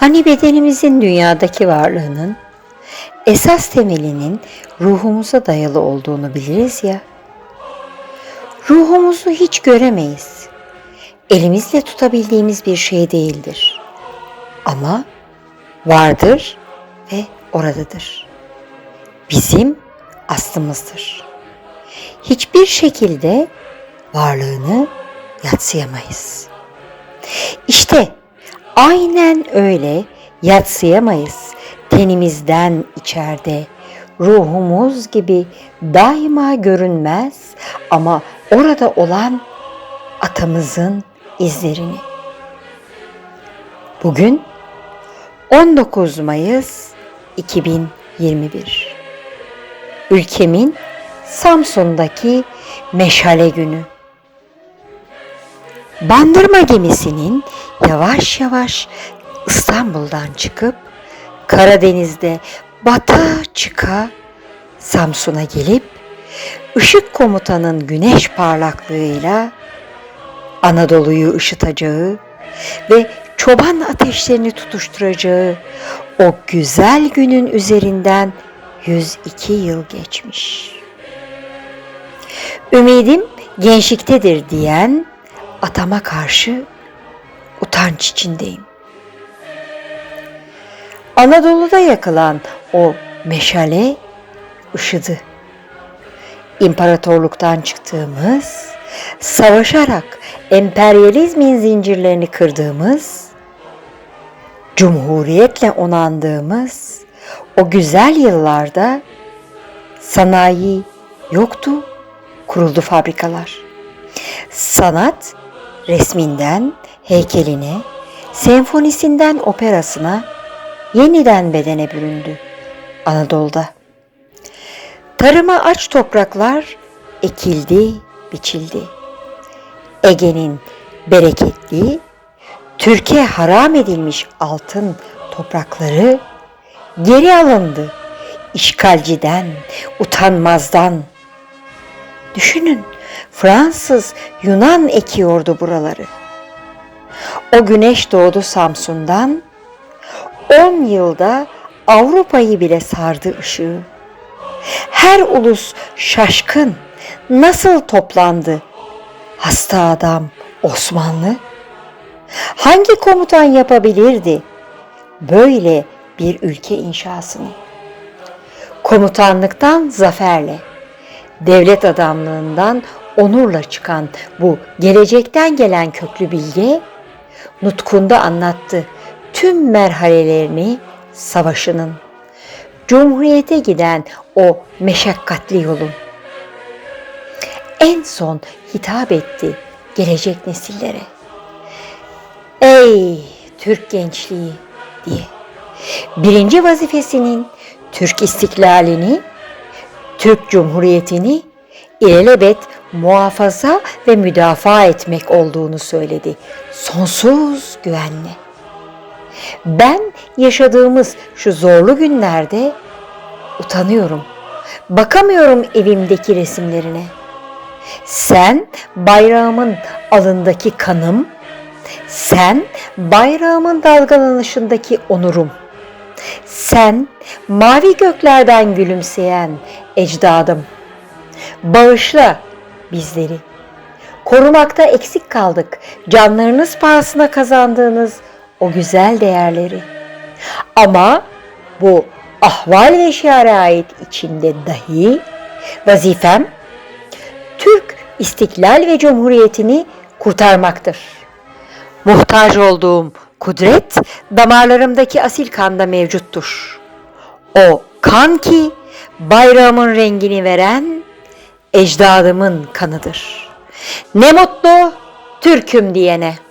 Hani bedenimizin dünyadaki varlığının esas temelinin ruhumuza dayalı olduğunu biliriz ya. Ruhumuzu hiç göremeyiz. Elimizle tutabildiğimiz bir şey değildir. Ama vardır ve oradadır. Bizim aslımızdır. Hiçbir şekilde varlığını yatsıyamayız. İşte aynen öyle yatsıyamayız. Tenimizden içeride ruhumuz gibi daima görünmez ama orada olan atamızın izlerini. Bugün 19 Mayıs 2021. Ülkemin Samsun'daki meşale günü. Bandırma gemisinin yavaş yavaş İstanbul'dan çıkıp Karadeniz'de bata çıka Samsun'a gelip ışık komutanın güneş parlaklığıyla Anadolu'yu ışıtacağı ve çoban ateşlerini tutuşturacağı o güzel günün üzerinden 102 yıl geçmiş. Ümidim gençliktedir diyen atama karşı utanç içindeyim. Anadolu'da yakılan o meşale ışıdı. İmparatorluktan çıktığımız, savaşarak emperyalizmin zincirlerini kırdığımız, cumhuriyetle onandığımız o güzel yıllarda sanayi yoktu, kuruldu fabrikalar. Sanat resminden heykeline, senfonisinden operasına yeniden bedene büründü Anadolu'da. Tarıma aç topraklar ekildi, biçildi. Ege'nin bereketli, Türkiye haram edilmiş altın toprakları geri alındı. İşgalciden, utanmazdan. Düşünün, Fransız, Yunan ekiyordu buraları. O güneş doğdu Samsun'dan, 10 yılda Avrupa'yı bile sardı ışığı. Her ulus şaşkın, nasıl toplandı? Hasta adam Osmanlı. Hangi komutan yapabilirdi böyle bir ülke inşasını? Komutanlıktan zaferle, devlet adamlığından onurla çıkan bu gelecekten gelen köklü bilge, nutkunda anlattı tüm merhalelerini savaşının, Cumhuriyete giden o meşakkatli yolun. En son hitap etti gelecek nesillere. Ey Türk gençliği diye. Birinci vazifesinin Türk istiklalini, Türk Cumhuriyeti'ni ilelebet muhafaza ve müdafaa etmek olduğunu söyledi. Sonsuz güvenle. Ben yaşadığımız şu zorlu günlerde utanıyorum. Bakamıyorum evimdeki resimlerine. Sen bayrağımın alındaki kanım, sen bayrağımın dalgalanışındaki onurum. Sen mavi göklerden gülümseyen ecdadım. Bağışla bizleri. Korumakta eksik kaldık. Canlarınız pahasına kazandığınız o güzel değerleri. Ama bu ahval ve şerait içinde dahi vazifem Türk istiklal ve cumhuriyetini kurtarmaktır. Muhtaç olduğum kudret damarlarımdaki asil kanda mevcuttur. O kan ki bayrağımın rengini veren ecdadımın kanıdır. Ne mutlu Türk'üm diyene.''